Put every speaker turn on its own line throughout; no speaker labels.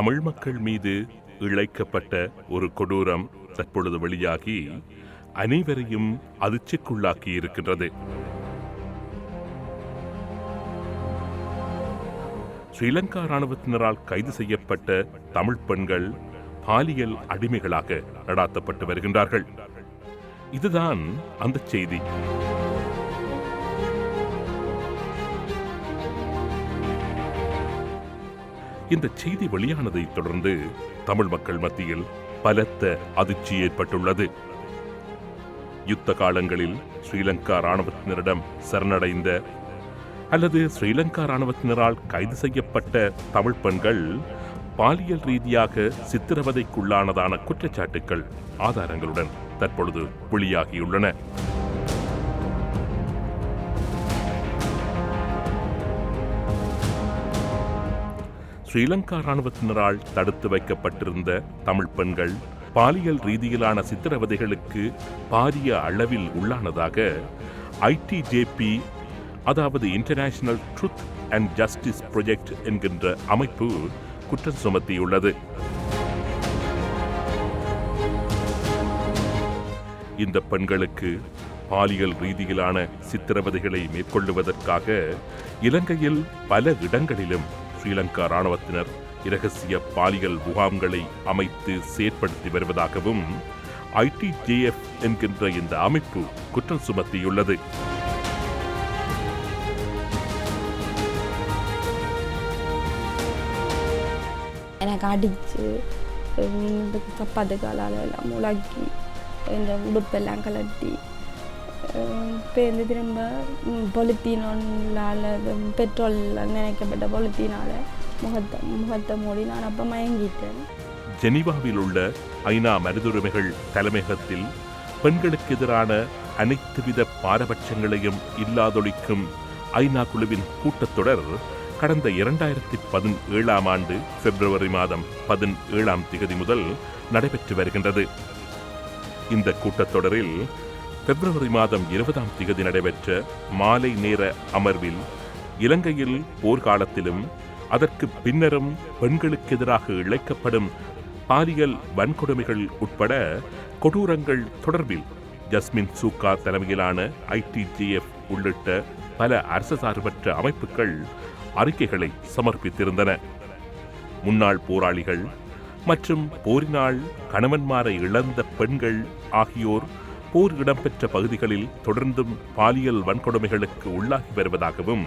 தமிழ் மக்கள் மீது இழைக்கப்பட்ட ஒரு கொடூரம் தற்பொழுது வெளியாகி அனைவரையும் அதிர்ச்சிக்குள்ளாக்கி இருக்கின்றது ஸ்ரீலங்கா ராணுவத்தினரால் கைது செய்யப்பட்ட தமிழ் பெண்கள் பாலியல் அடிமைகளாக நடாத்தப்பட்டு வருகின்றார்கள். இதுதான் அந்த செய்தி. இந்த செய்தி வெளியானதை தொடர்ந்து தமிழ் மக்கள் மத்தியில் பலத்த அதிர்ச்சி ஏற்பட்டுள்ளது. யுத்த காலங்களில் ஸ்ரீலங்கா ராணுவத்தினரிடம் சரணடைந்த அல்லது ஸ்ரீலங்கா ராணுவத்தினரால் கைது செய்யப்பட்ட தமிழ் பெண்கள் பாலியல் ரீதியாக சித்திரவதைக்குள்ளானதான குற்றச்சாட்டுக்கள் ஆதாரங்களுடன் தற்பொழுது வெளியாகியுள்ளன. ஸ்ரீலங்கா ராணுவத்தினரால் தடுத்து வைக்கப்பட்டிருந்த தமிழ் பெண்கள் பாலியல் ரீதியிலான சித்திரவதைகளுக்கு பாரிய அளவில் உள்ளானதாக ஐடிஜேபி அதாவது international truth and justice project என்கின்ற அமைப்பு குற்றம் சுமத்தியுள்ளது. இந்த பெண்களுக்கு பாலியல் ரீதியிலான சித்திரவதைகளை மேற்கொள்ளுவதற்காக இலங்கையில் பல இடங்களிலும் ஸ்ரீலங்கா ராணுவத்தினர் இரகசிய பாலியல் முகாம்களை அமைத்து செயற்படுத்தி வருவதாகவும் ஐடிஜேஎஃப் என்கின்ற இந்த அமைப்பு குற்றம் சுமத்தியுள்ளது.
எனக்கு அடித்து சப்பாத்து காலால் எல்லாம் முழக்கி இந்த உடுப்பெல்லாம் கலட்டி பேருந்து திரும்ப பொலித்தீனால் பெட்ரோல் நினைக்கப்பட்ட பொலித்தீனால் முகத்தை முகத்தை மூடி நான் அப்போ மயங்கிட்டேன்.
ஜெனீவாவில் உள்ள ஐநா மனிதுரிமைகள் தலைமையகத்தில் பெண்களுக்கு எதிரான அனைத்துவித பாரபட்சங்களையும் இல்லாதொழிக்கும் ஐநா குழுவின் கூட்டத்தொடர் கடந்த இரண்டாயிரத்தி பதினேழாம் ஆண்டு பிப்ரவரி மாதம் பதினேழாம் திகதி முதல் நடைபெற்று வருகின்றது. இந்த கூட்டத்தொடரில் பிப்ரவரி மாதம் இருபதாம் திகதி நடைபெற்ற மாலை நேர அமர்வில் இலங்கையில் போர்க்காலத்திலும் அதற்கு பின்னரும் பெண்களுக்கு எதிராக இழைக்கப்படும் பாலியல் வன்கொடுமைகள் உட்பட கொடூரங்கள் தொடர்பில் ஜஸ்மின் சூக்கா தலைமையிலான ஐடிஜிஎஃப் உள்ளிட்ட பல அரசு சார்பற்ற அமைப்புகள் அறிக்கைகளை சமர்ப்பித்திருந்தன. முன்னாள் போராளிகள் மற்றும் போரினால் கணவன்மாரை இழந்த பெண்கள் ஆகியோர் போர் இடம்பெற்ற பகுதிகளில் தொடர்ந்தும் பாலியல் வன்கொடுமைகளுக்கு உள்ளாகி வருவதாகவும்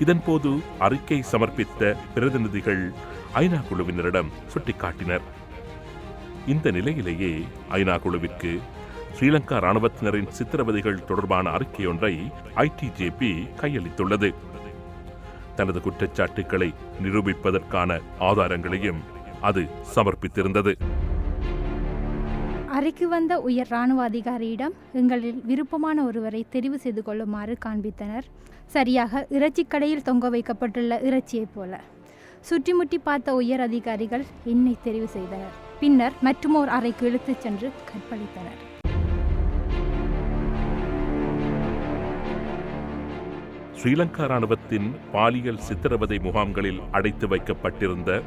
இதன்போது அறிக்கை சமர்ப்பித்த பிரதிநிதிகள் ஐநா குழுவினரிடம் சுட்டிக்காட்டினர். இந்த நிலையிலேயே ஐநா குழுவிற்கு ஸ்ரீலங்கா ராணுவத்தினரின் சித்திரவதைகள் தொடர்பான அறிக்கையொன்றை ஐடிஜேபி கையளித்துள்ளது. தனது குற்றச்சாட்டுக்களை நிரூபிப்பதற்கான ஆதாரங்களையும் அது சமர்ப்பித்திருந்தது.
அறைக்கு வந்த உயர் இராணுவ அதிகாரியிடம் எங்களில் விருப்பமான ஒருவரை தெரிவு செய்து கொள்ளுமாறு காண்பித்தனர். சரியாக இறைச்சிக் கடையில் தொங்க வைக்கப்பட்டுள்ள இறைச்சியைப் போல. சுற்றிமுட்டி பார்த்த உயர் அதிகாரிகள் என்னை தெரிவு செய்தனர். பின்னர் மற்றுமோர் அறைக்கு இழுத்துச் சென்று கற்பழித்தனர்.
ஸ்ரீலங்கா ராணுவத்தின் பாலியல் சித்திரவதை முகாம்களில் அடைத்து வைக்கப்பட்டிருந்த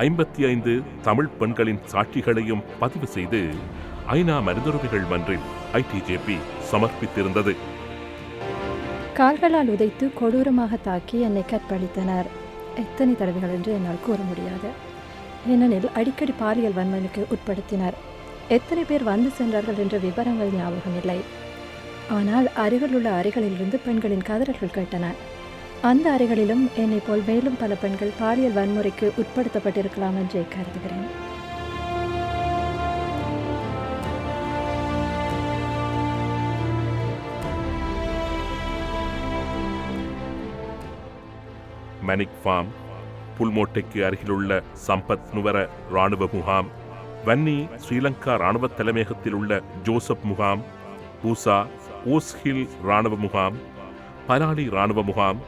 ஐம்பத்தி ஐந்து தமிழ் பெண்களின் சாட்சிகளையும் பதிவு செய்து ஐநா மனிதுரிமைகள் மன்றில் ஐடிஜேபி சமர்ப்பித்திருந்தது.
கால்களால் உதைத்து கொடூரமாக தாக்கி என்னை கற்பழித்தனர். எத்தனை தடவைகள் என்று என்னால் கூற முடியாது. ஏனெனில் அடிக்கடி பாலியல் வன்மனுக்கு உட்படுத்தினர். எத்தனை பேர் வந்து சென்றார்கள் என்ற விவரங்கள் ஞாபகம் இல்லை. ஆனால் அருகில் உள்ள அறைகளிலிருந்து பெண்களின் கதறல்கள் கேட்டன. அந்த அறைகளிலும் என்னை போல் மேலும் பல பெண்கள் பாலியல் வன்முறைக்கு உட்படுத்தப்பட்டிருக்கலாம் என்றே கருதுகிறேன்.
மெனிக் ஃபார்ம் புல்மோட்டைக்கு அருகிலுள்ள சம்பத் நுவர ராணுவ முகாம் வன்னி ஸ்ரீலங்கா இராணுவ தலைமையகத்தில் உள்ள ஜோசப் முகாம் பூசா ஓஸ்ஹில் ராணுவ முகாம் பலாலி ராணுவ முகாம்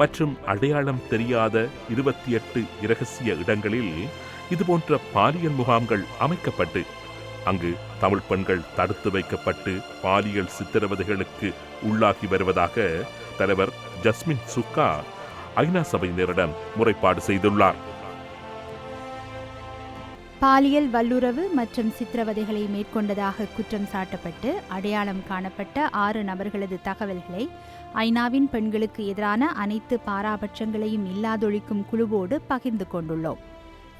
மற்றும் அடையாளம் தெரியாத இருபத்தி எட்டு இரகசிய இடங்களில் இதுபோன்ற பாலியல் முகாம்கள் அமைக்கப்பட்டு அங்கு தமிழ் பெண்கள் தடுத்து வைக்கப்பட்டு பாலியல் சித்திரவதைகளுக்கு உள்ளாகி வருவதாக தலைவர் ஜஸ்மின் சுக்கா ஐநா சபையினரிடம் முறைப்பாடு செய்துள்ளார்.
பாலியல் வல்லுறவு மற்றும் சித்திரவதைகளை மேற்கொண்டதாக குற்றம் சாட்டப்பட்டு அடையாளம் காணப்பட்ட ஆறு நபர்களது தகவல்களை ஐநாவின் பெண்களுக்கு எதிரான அனைத்து பாராபட்சங்களையும் இல்லாதொழிக்கும் குழுவோடு பகிர்ந்து கொண்டுள்ளோம்.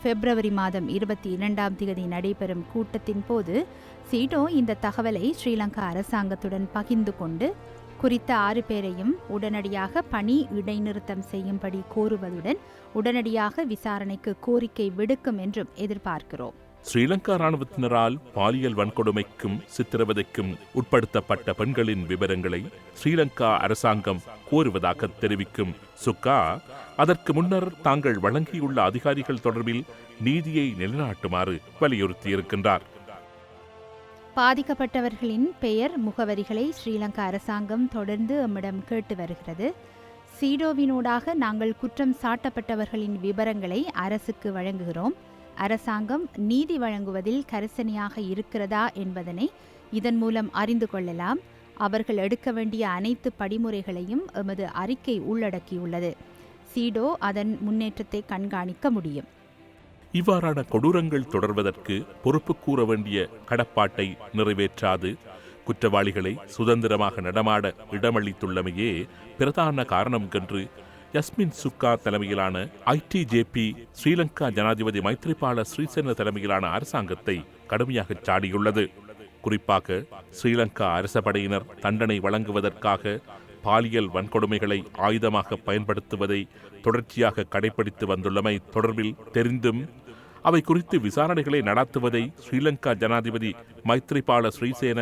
பிப்ரவரி மாதம் இருபத்தி இரண்டாம் தேதி நடைபெறும் கூட்டத்தின் போது சீடோ இந்த தகவலை ஸ்ரீலங்கா அரசாங்கத்துடன் பகிர்ந்து கொண்டு குறித்த ஆறு பேரையும் உடனடியாக பணி இடைநிறுத்தம் செய்யும்படி கோருவதுடன் உடனடியாக விசாரணைக்கு கோரிக்கை விடுக்கும் என்றும் எதிர்பார்க்கிறோம்.
ஸ்ரீலங்கா ராணுவத்தினரால் பாலியல் வன்கொடுமைக்கும் சித்திரவதைக்கும் உட்படுத்தப்பட்ட பெண்களின் விவரங்களை ஸ்ரீலங்கா அரசாங்கம் கோருவதாக தெரிவிக்கும் சுக்கா அதற்கு முன்னர் தாங்கள் வழங்கியுள்ள அதிகாரிகள் தொடர்பில் நீதியை நிலைநாட்டுமாறு வலியுறுத்தியிருக்கின்றார்.
பாதிக்கப்பட்டவர்களின் பெயர் முகவரிகளை ஸ்ரீலங்கா அரசாங்கம் தொடர்ந்து எம்மிடம் கேட்டு வருகிறது. சீடோவினூடாக நாங்கள் குற்றம் சாட்டப்பட்டவர்களின் விவரங்களை அரசுக்கு வழங்குகிறோம். அரசாங்கம் நீதி வழங்குவதில் கரிசனையாக இருக்கிறதா என்பதனை இதன் மூலம் அறிந்து கொள்ளலாம். அவர்கள் எடுக்க வேண்டிய அனைத்து படிமுறைகளையும் எமது அறிக்கை உள்ளடக்கியுள்ளது. சீடோ அதன் முன்னேற்றத்தை கண்காணிக்க முடியும்.
இவ்வாறான கொடூரங்கள் தொடர்வதற்கு பொறுப்பு கூற வேண்டிய கடப்பாட்டை நிறைவேற்றாது. குற்றவாளிகளை சுதந்திரமாக நடமாட இடமளித்துள்ளமையே பிரதான காரணம் என்று யஸ்மின் சுக்கா தலைமையிலான ஐடிஜேபி ஸ்ரீலங்கா ஜனாதிபதி மைத்ரிபால ஸ்ரீசேன தலைமையிலான அரசாங்கத்தை கடுமையாக சாடியுள்ளது. குறிப்பாக ஸ்ரீலங்கா அரச படையினர் தண்டனை வழங்குவதற்காக பாலியல் வன்கொடுமைகளை ஆயுதமாக பயன்படுத்துவதை தொடர்ச்சியாக கடைபிடித்து வந்துள்ளமை தொடர்பில் தெரிந்தும் அவை குறித்து விசாரணைகளை நடத்துவதை ஸ்ரீலங்கா ஜனாதிபதி மைத்ரிபால ஸ்ரீசேன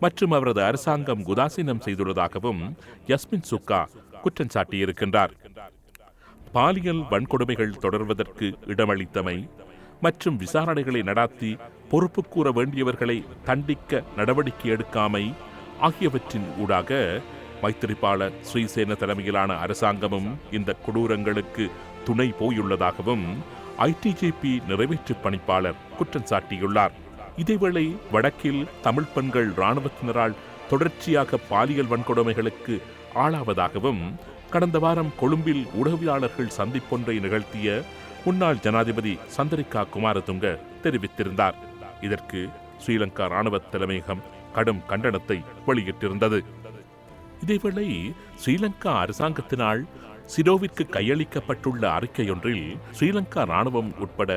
மற்றும் அவரது அரசாங்கம் உதாசீனம் செய்துள்ளதாகவும் யஸ்மின் சுக்கா குற்றம் சாட்டியிருக்கின்றார். பாலியல் வன்கொடுமைகள் தொடர்வதற்கு இடமளித்தமை மற்றும் விசாரணைகளை நடாத்தி பொறுப்பு கூற வேண்டியவர்களை தண்டிக்க நடவடிக்கை எடுக்காமை ஆகியவற்றின் ஊடாக மைத்திரிபால ஸ்ரீசேன தலைமையிலான அரசாங்கமும் இந்த கொடூரங்களுக்கு துணை போயுள்ளதாகவும் ஐடிஜேபி நிறைவேற்று பணிப்பாளர் குற்றம் சாட்டியுள்ளார். இதேவேளை வடக்கில் தமிழ் பெண்கள் இராணுவத்தினரால் தொடர்ச்சியாக பாலியல் வன்கொடுமைகளுக்கு ஆளாவதாகவும் கடந்த வாரம் கொழும்பில் உளவியலாளர்கள் சந்திப்பொன்றை நிகழ்த்திய முன்னாள் ஜனாதிபதி சந்திரிகா குமாரதுங்க தெரிவித்திருந்தார். இதற்கு ஸ்ரீலங்கா ராணுவ தலைமையகம் கடும் கண்டனத்தை வெளியிட்டிருந்தது. இதேவேளை ஸ்ரீலங்கா அரசாங்கத்தினால் சிடோவிற்கு கையளிக்கப்பட்டுள்ள அறிக்கையொன்றில் ஸ்ரீலங்கா ராணுவம் உட்பட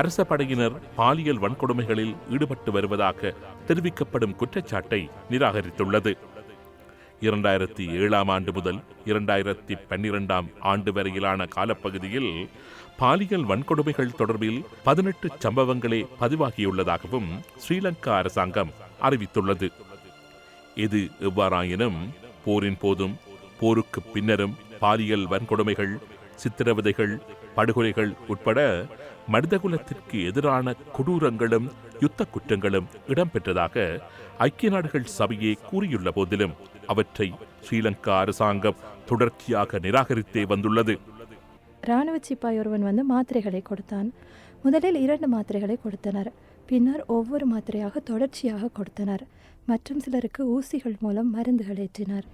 அரச படையினர் பாலியல் வன்கொடுமைகளில் ஈடுபட்டு வருவதாக தெரிவிக்கப்படும் குற்றச்சாட்டை நிராகரித்துள்ளது. இரண்டாயிரத்தி ஏழாம் ஆண்டு முதல் இரண்டாயிரத்தி பன்னிரெண்டாம் ஆண்டு வரையிலான காலப்பகுதியில் பாலியல் வன்கொடுமைகள் தொடர்பில் பதினெட்டு சம்பவங்களே பதிவாகியுள்ளதாகவும் ஸ்ரீலங்கா அரசாங்கம் அறிவித்துள்ளது. இது எவ்வாறாயினும் போரின் போதும் போருக்கு பின்னரும் பாலியல் வன்கொடுமைகள் சித்திரவதைகள் படுகொலைகள் உட்பட மனிதகுலத்திற்கு எதிரான கொடூரங்களும் யுத்த குற்றங்களும் இடம்பெற்றதாக ஐக்கிய நாடுகள் சபையே கூறியுள்ள போதிலும் அவற்றை ஸ்ரீலங்கா அரசாங்கம் தொடர்ச்சியாக நிராகரித்தே வந்துள்ளது.
இராணுவ சிப்பாய் ஒருவன் வந்து மாத்திரைகளை கொடுத்தான். முதலில் இரண்டு மாத்திரைகளை கொடுத்தனர். பின்னர் ஒவ்வொரு மாத்திரையாக தொடர்ச்சியாக கொடுத்தனர். மற்றும் சிலருக்கு ஊசிகள் மூலம் மருந்துகள் ஏற்றினர்.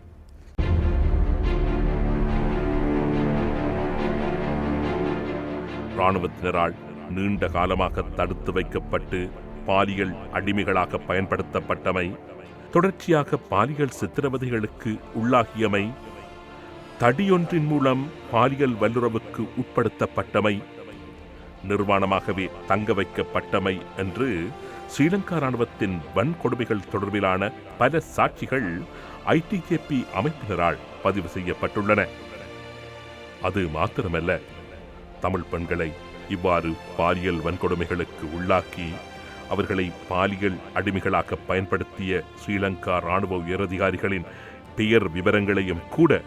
இராணுவத்தினரால் நீண்ட காலமாக தடுத்து வைக்கப்பட்டு பாலியல் அடிமைகளாக பயன்படுத்தப்பட்டமை தொடர்ச்சியாக பாலியல் சித்திரவதைகளுக்கு உள்ளாகியமை தடியொன்றின் மூலம் பாலியல் வல்லுறவுக்கு உட்படுத்தப்பட்டமை நிர்வாணமாகவே தங்க வைக்கப்பட்டமை என்று ஸ்ரீலங்கா ராணுவத்தின் வன்கொடுமைகள் தொடர்பிலான பல சாட்சிகள் ஐடிகேபி அமைப்பினரால் பதிவு செய்யப்பட்டுள்ளன. அது மாத்திரமல்ல தமிழ் பெண்களை இவ்வாறு பாலியல் வன்கொடுமைகளுக்கு உள்ளாக்கி அவர்களை பாலியல் அடிமைகளாக பயன்படுத்திய ஸ்ரீலங்கா ராணுவ உயரதிகாரிகளின் பெயர் விவரங்களையும் கூட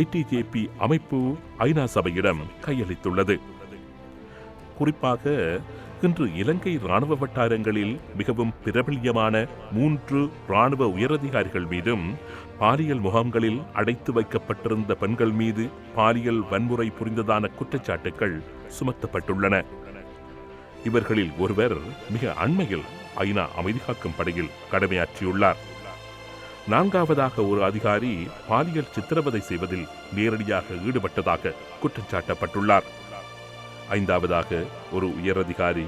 ஐடிஜேபி அமைப்பு ஐநா சபையிடம் கையளித்துள்ளது. குறிப்பாக இன்று இலங்கை ராணுவ வட்டாரங்களில் மிகவும் பிரபல்யமான மூன்று ராணுவ உயரதிகாரிகள் மீதும் பாலியல் முகாம்களில் அடைத்து வைக்கப்பட்டிருந்த பெண்கள் மீது பாலியல் வன்முறை புரிந்ததான குற்றச்சாட்டுகள் சுமத்தப்பட்டுள்ளன. இவர்களில் ஒருவர் மிக அண்மையில் ஐநா அமைதி காக்கும் படையில் கடமையாற்றியுள்ளார். நான்காவதாக ஒரு அதிகாரி பாலியல் சித்திரவதை செய்வதில் நேரடியாக ஈடுபட்டதாக குற்றம் சாட்டப்பட்டுள்ளார் ஐந்தாவதாக ஒரு உயரதிகாரி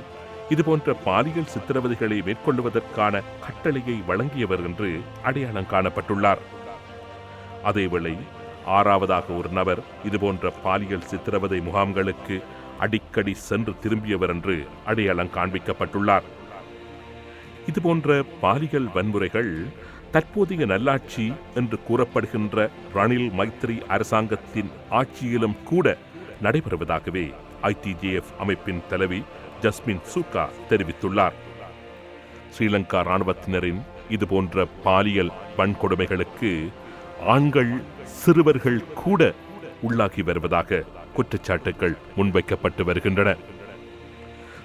இதுபோன்ற பாலியல் சித்திரவதைகளை மேற்கொள்வதற்கான கட்டளையை வழங்கியவர் என்று அடையாளம் காணப்பட்டுள்ளார். அதேவேளை ஆறாவதாக ஒரு நபர் இதுபோன்ற பாலியல் சித்திரவதை முகாம்களுக்கு அடிக்கடி சென்று திரும்பியவர் என்று அடையாளம் காண்பிக்கப்பட்டுள்ளார். இதுபோன்ற பாலியல் வன்முறைகள் தற்போதைய நல்லாட்சி என்று கூறப்படுகின்ற ரணில் மைத்ரி அரசாங்கத்தின் ஆட்சியிலும் கூட நடைபெறுவதாகவே ஐடிஜேஎஃப் அமைப்பின் தலைவி ஜஸ்மின் சூக்கா தெரிவித்துள்ளார். ஸ்ரீலங்கா ராணுவத்தினரின் இதுபோன்ற பாலியல் வன்கொடுமைகளுக்கு ஆண்கள் சிறுவர்கள் கூட உள்ளாகி வருவதாக குற்றச்சாட்டுகள் முன்வைக்கப்பட்டு வருகின்றன.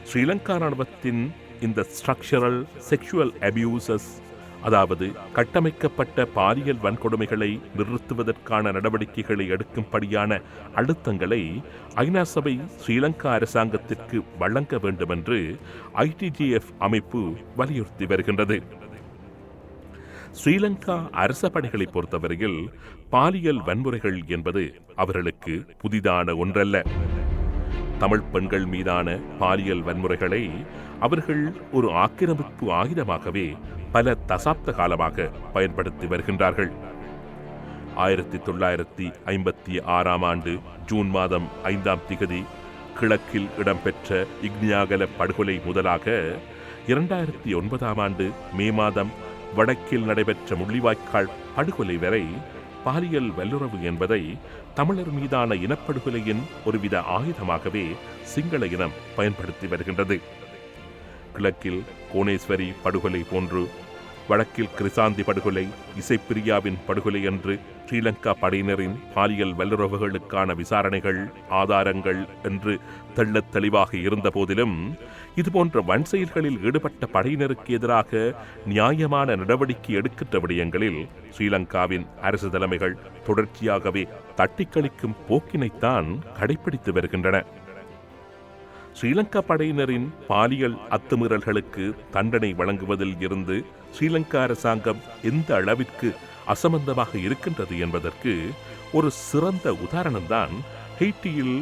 ஸ்ரீலங்கா ராணுவத்தின் இந்த ஸ்ட்ரக்சரல் செக்ஷுவல் அபியூசஸ் அதாவது கட்டமைக்கப்பட்ட பாலியல் வன்கொடுமைகளை நிறுத்துவதற்கான நடவடிக்கைகளை எடுக்கும்படியான அழுத்தங்களை ஐநா சபை ஸ்ரீலங்கா அரசாங்கத்திற்கு வழங்க வேண்டும் என்று ஐடிஜிஎஃப் அமைப்பு வலியுறுத்தி வருகின்றது. ஸ்ரீலங்கா அரச படைகளை பொறுத்தவரையில் பாலியல் வன்முறைகள் என்பது அவர்களுக்கு புதிதான ஒன்றல்ல. தமிழ் பெண்கள் மீதான பாலியல் வன்முறைகளை அவர்கள் ஒரு ஆக்கிரமிப்பு ஆயுதமாகவே பல தசாப்த காலமாக பயன்படுத்தி வருகின்றார்கள். ஆயிரத்தி தொள்ளாயிரத்தி ஐம்பத்தி ஆறாம் ஆண்டு ஜூன் மாதம் ஐந்தாம் திகதி கிழக்கில் இடம்பெற்ற இக்னியாகல படுகொலை முதலாக இரண்டாயிரத்தி ஒன்பதாம் ஆண்டு மே மாதம் வடக்கில் நடைபெற்ற முள்ளிவாய்க்கால் படுகொலை வரை பாலியல் வல்லுறவு என்பதை தமிழர் மீதான இனப்படுகொலையின் ஒருவித ஆயுதமாகவே சிங்கள இனம் பயன்படுத்தி வருகின்றது. கிழக்கில் கோணேஸ்வரி படுகொலை போன்று வழக்கில் கிரிசாந்தி படுகொலை இசைப்பிரியாவின் படுகொலை என்று ஸ்ரீலங்கா படையினரின் பாலியல் வல்லுறவுகளுக்கான விசாரணைகள் ஆதாரங்கள் என்று தெள்ளத் தெளிவாக இருந்த போதிலும் இதுபோன்ற வன் செயல்களில் ஈடுபட்ட படையினருக்கு எதிராக நியாயமான நடவடிக்கை எடுக்கின்ற விடயங்களில் ஸ்ரீலங்காவின் அரசு தலைமைகள் தொடர்ச்சியாகவே தட்டிக்கழிக்கும் போக்கினைத்தான் கடைபிடித்து வருகின்றன. ஸ்ரீலங்கா படையினரின் பாலியல் அத்துமீறல்களுக்கு தண்டனை வழங்குவதில் இருந்து ஸ்ரீலங்கா அரசாங்கம் எந்த அளவிற்கு அசம்பந்தமாக இருக்கின்றது என்பதற்கு ஒரு சிறந்த உதாரணம்தான் ஹெய்டியில்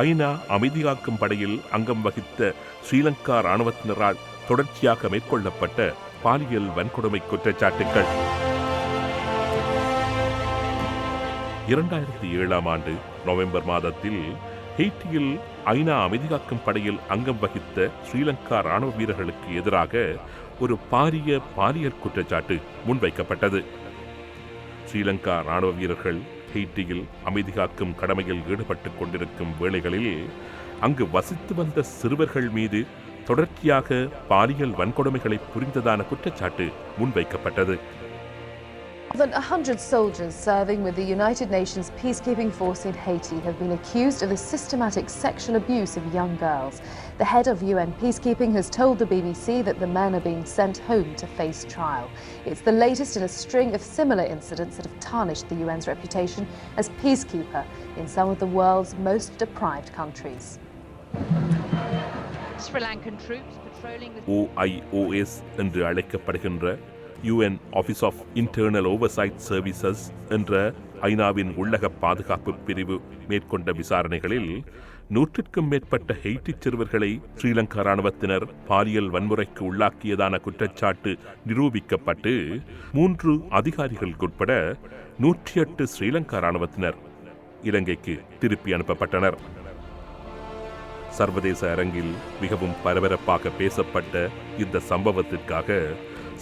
ஐநா அமைதியாக்கும் படையில் அங்கம் வகித்த ஸ்ரீலங்கா இராணுவத்தினரால் தொடர்ச்சியாக மேற்கொள்ளப்பட்ட பாலியல் வன்கொடுமை குற்றச்சாட்டுகள் இரண்டாயிரத்தி ஏழாம் ஆண்டு நவம்பர் மாதத்தில் ஹெய்டியில் ஐநா அமைதிகாக்கும் படையில் அங்கம் வகித்த ஸ்ரீலங்கா ராணுவ வீரர்களுக்கு எதிராக ஒரு பாரிய பாலியல் குற்றச்சாட்டு முன்வைக்கப்பட்டது. ஸ்ரீலங்கா ராணுவ வீரர்கள் ஹெய்ட்டியில் அமைதிகாக்கும் கடமையில் ஈடுபட்டுக் கொண்டிருக்கும் வேளைகளில் அங்கு வசித்து வந்த சிறுவர்கள் மீது தொடர்ச்சியாக பாலியல் வன்கொடுமைகளை புரிந்ததான குற்றச்சாட்டு முன்வைக்கப்பட்டது.
More than 100 soldiers serving with the United Nations peacekeeping force in Haiti have been accused of the systematic sexual abuse of young girls. The head of UN peacekeeping has told the BBC that the men are being sent home to face trial. It's the latest in a string of similar incidents that have tarnished the UN's reputation as peacekeeper in some of the world's most deprived countries.
Sri Lankan
UN office of internal oversight services என்ற ஐநாவின் உள்ளக பாதுகாப்பு பிரிவு மேற்கொண்ட விசாரணைகளில் நூற்றிற்கும் மேற்பட்ட Haiti சிறுவர்களை ஸ்ரீலங்கா ராணுவத்தினர் பாலியல் வன்முறைக்கு உள்ளாக்கியதான குற்றச்சாட்டு நிரூபிக்கப்பட்டு மூன்று அதிகாரிகளுக்குட்பட நூற்றி எட்டு ஸ்ரீலங்கா ராணுவத்தினர் இலங்கைக்கு திருப்பி அனுப்பப்பட்டனர். சர்வதேச அரங்கில் மிகவும் பரபரப்பாக பேசப்பட்ட இந்த சம்பவத்திற்காக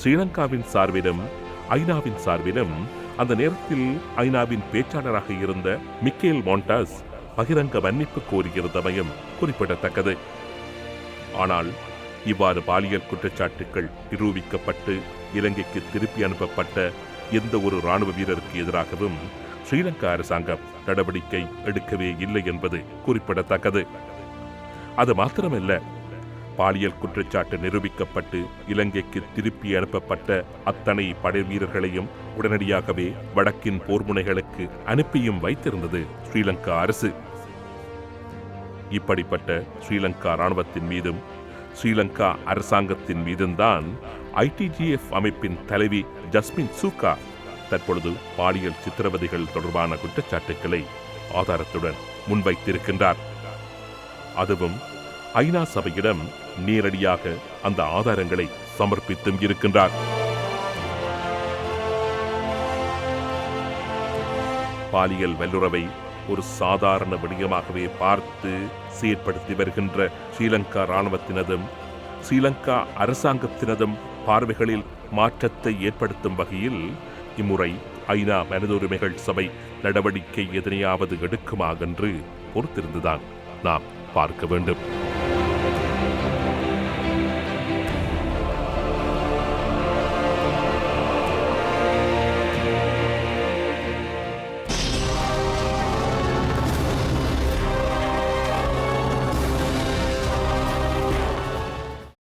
ஸ்ரீலங்காவின் சார்பிலும் ஐநாவின் சார்பிலும் அந்த நேரத்தில் ஐநாவின் பேச்சாளராக இருந்த மிக்கேல் மோண்டாஸ் பகிரங்க மன்னிப்பு கோரியிருந்தமையும் குறிப்பிடத்தக்கது. ஆனால் இவ்வாறு பாலியல் குற்றச்சாட்டுகள் நிரூபிக்கப்பட்டு இலங்கைக்கு திருப்பி அனுப்பப்பட்ட எந்த ஒரு ராணுவ வீரருக்கு எதிராகவும் ஸ்ரீலங்கா அரசாங்கம் நடவடிக்கை எடுக்கவே இல்லை என்பது குறிப்பிடத்தக்கது. அது மாத்திரமல்ல பாலியல் குற்றச்சாட்டு நிரூபிக்கப்பட்டு இலங்கைக்கு திருப்பி அனுப்பப்பட்ட அத்தனை படை வீரர்களையும் உடனடியாகவே வடக்கின் போர் முனைகளுக்கு அனுப்பியும் வைத்திருந்தது ஸ்ரீலங்கா அரசு. இப்படிப்பட்ட ஸ்ரீலங்கா ராணுவத்தின் மீதும் ஸ்ரீலங்கா அரசாங்கத்தின் மீதும் தான் ஐடிஜிஎஃப் அமைப்பின் தலைவி ஜஸ்மின் சூகா தற்பொழுது பாலியல் சித்திரவதைகள் தொடர்பான குற்றச்சாட்டுக்களை ஆதாரத்துடன் முன்வைத்திருக்கின்றார். அதுவும் ஐநா சபையிடம் நேரடியாக அந்த ஆதாரங்களை சமர்ப்பித்தும் இருக்கின்றார். பாலியல் வல்லுறவை ஒரு சாதாரண விடயமாகவே பார்த்து செயற்படுத்தி வருகின்ற ஸ்ரீலங்கா இராணுவத்தினதும் ஸ்ரீலங்கா அரசாங்கத்தினதும் பார்வைகளில் மாற்றத்தை ஏற்படுத்தும் வகையில் இம்முறை ஐநா மனித உரிமைகள் சபை நடவடிக்கை எதனையாவது எடுக்குமா என்று பொறுத்திருந்துதான் நாம் பார்க்க வேண்டும்.